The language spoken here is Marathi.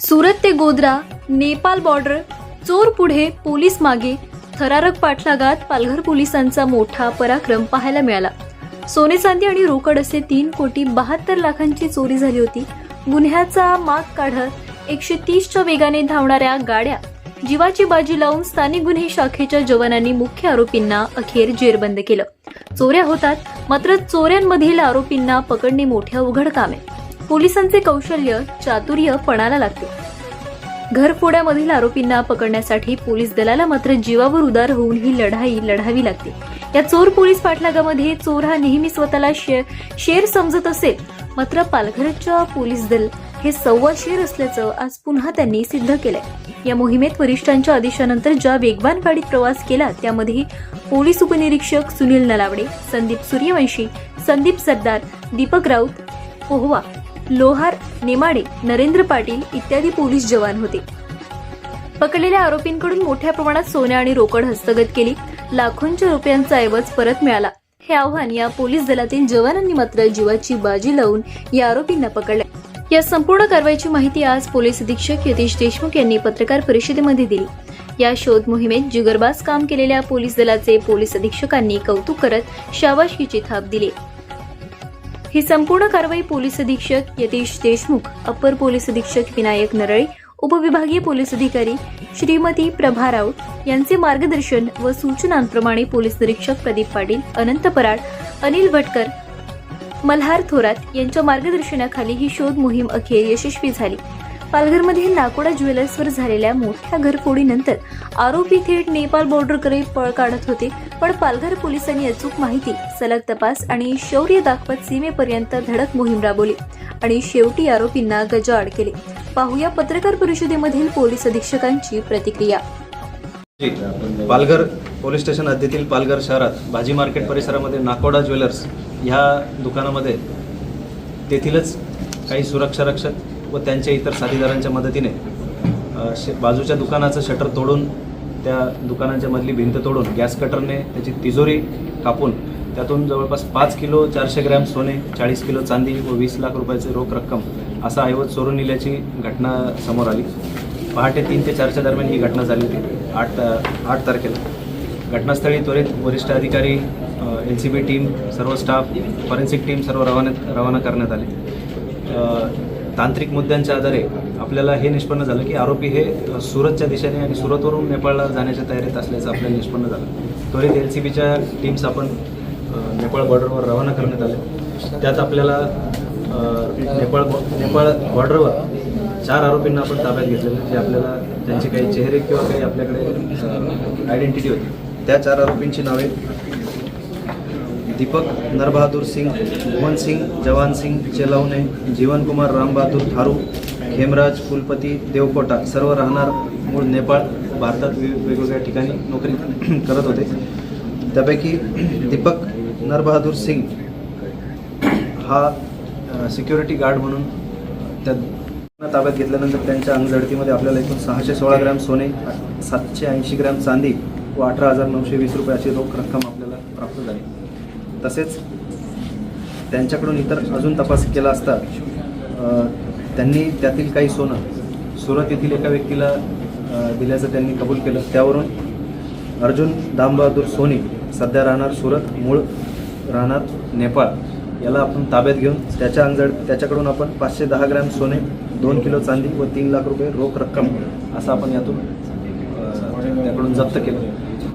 सुरत ते गोद्रा नेपाळ बॉर्डर चोर पुढे पोलीस मागे थरारक पाठलागात पालघर पोलिसांचा मोठा पराक्रम पाहायला मिळाला. सोने चांदी आणि रोकड असे तीन कोटी बहात्तर लाखांची चोरी झाली होती. गुन्ह्याचा माग काढत एकशे तीसच्या वेगाने धावणाऱ्या गाड्या जीवाची बाजी लावून स्थानिक गुन्हे शाखेच्या जवानांनी मुख्य आरोपींना अखेर जेरबंद केलं. चोऱ्या होतात मात्र चोऱ्यांमधील आरोपींना पकडणे मोठे अवघड काम आहे पोलिसांचे कौशल्य चातुर्य पणाला लागते. घरफोड्यामधील आरोपींना पकडण्यासाठी पोलीस दलाला मात्र जीवावर उदार होऊन ही लढाई लढावी लागते. या चोर पोलीस पाठलागामध्ये चोर हा नेहमी स्वतःला शे शेर समजत असेल मात्र पालघरच्या पोलीस दल हे सव्वा शेर असल्याचं आज पुन्हा त्यांनी सिद्ध केलंय. या मोहिमेत वरिष्ठांच्या आदेशानंतर ज्या वेगवान गाडीत प्रवास केला त्यामध्ये पोलीस उपनिरीक्षक सुनील नलावडे संदीप सूर्यवंशी संदीप सरदार दीपक राऊत पोहवा लोहार नेमाडे नरेंद्र पाटील इत्यादी पोलीस जवान होते. पकडलेल्या आरोपींकडून मोठ्या प्रमाणात सोने आणि रोकड हस्तगत केली. लाखोंच्या रुपयांचा ऐवज परत मिळाला. हे आव्हान या पोलीस दलातील जवानांनी मात्र जीवाची बाजी लावून या आरोपींना पकडले. या संपूर्ण कारवाईची माहिती आज पोलीस अधीक्षक यतीश देशमुख यांनी पत्रकार परिषदेमध्ये दिली. या शोध मोहिमेत जिगरबाज काम केलेल्या पोलीस दलाचे पोलीस अधीक्षकांनी कौतुक करत शाबाशकीची थाप दिली. ही संपूर्ण कारवाई पोलीस अधीक्षक यतीश देशमुख अप्पर पोलीस अधीक्षक विनायक नरळे उपविभागीय पोलीस अधिकारी श्रीमती प्रभा राऊत यांचे मार्गदर्शन व सूचनांप्रमाणे पोलीस निरीक्षक प्रदीप पाटील अनंत पराड अनिल भटकर मल्हार थोरात यांच्या मार्गदर्शनाखाली ही शोध मोहीम अखेर यशस्वी झाली. पालघरमध्ये नाकोडा ज्वेलर्सवर झालेल्या मोठ्या घरफोडीनंतर आरोपी थेट नेपाळ बॉर्डरकडे पळ काढत होते. पण पालघर पोलिसांनी अचूक माहिती सलग तपास आणि शौर्य दाखवत सीमेपर्यंत धडक मोहीम राबवली आणि शेवटी आरोपींना गजाआड केले. पाहूया पत्रकार परिषदेमधील पोलीस अधीक्षकांची प्रतिक्रिया. पालघर पोलीस स्टेशन हद्दीतील पालघर शहरात भाजी मार्केट परिसरामध्ये नाकोडा ज्वेलर्स ह्या दुकानामध्ये तेथीलच काही सुरक्षा रक्षक व त्यांच्या इतर साथीदारांच्या मदतीने श बाजूच्या दुकानाचं शटर तोडून त्या दुकानाच्या मधली भिंत तोडून गॅस कटरने त्याची तिजोरी कापून त्यातून जवळपास पाच किलो चारशे ग्रॅम सोने चाळीस किलो चांदी व वीस लाख रुपयाचे रोख रक्कम असा ऐवज चोरून नेल्याची घटना समोर आली. पहाटे तीन ते चारच्या दरम्यान ही घटना झाली होती. आठ आठ तारखेला. घटनास्थळी त्वरित वरिष्ठ अधिकारी एन सी बी टीम सर्व स्टाफ फॉरेन्सिक टीम सर्व रवाना रवाना करण्यात आले. तांत्रिक मुद्द्यांच्या आधारे आपल्याला हे निष्पन्न झालं की आरोपी हे सुरतच्या दिशेने आणि सुरतवरून नेपाळला जाण्याच्या तयारीत असल्याचं आपल्याला निष्पन्न झालं. त्वरित एल सी बीच्या टीम्स आपण नेपाळ बॉर्डरवर रवाना करण्यात आले. त्यात आपल्याला नेपाळ नेपाळ बॉर्डरवर चार आरोपींना आपण ताब्यात घेतलेलं जे आपल्याला त्यांचे काही चेहरे किंवा काही आपल्याकडे आयडेंटिटी होती. त्या चार आरोपींची नावे दीपक नरबहादूर सिंग भुवन सिंग जवान सिंग चेलावणे जीवन कुमार रामबहादूर थारू खेमराज कुलपती देवकोटा सर्व राहणार मूळ नेपाळ भारतात वि वेगवेगळ्या ठिकाणी नोकरी करत होते. त्यापैकी दीपक नरबहादूर सिंग हा सिक्युरिटी गार्ड म्हणून त्या ताब्यात घेतल्यानंतर त्यांच्या अंगझडतीमध्ये आपल्याला एकूण सहाशे सोळा ग्रॅम सोने सातशे ऐंशी ग्रॅम चांदी व अठरा हजार नऊशे वीस रुपये अशी रोख रक्कम आपल्याला प्राप्त झाली. तसेच त्यांच्याकडून इतर अजून तपास केला असता त्यांनी त्यातील काही सोनं सुरत येथील एका व्यक्तीला दिल्याचं त्यांनी कबूल केलं. त्यावरून अर्जुन दामबहादूर सोनी सध्या राहणार सुरत मूळ राहणार नेपाळ याला आपण ताब्यात घेऊन त्याच्या अंजड त्याच्याकडून आपण पाचशे दहा ग्रॅम सोने दोन किलो चांदी व तीन लाख रुपये रोख रक्कम असं आपण यातून त्याकडून जप्त केलं.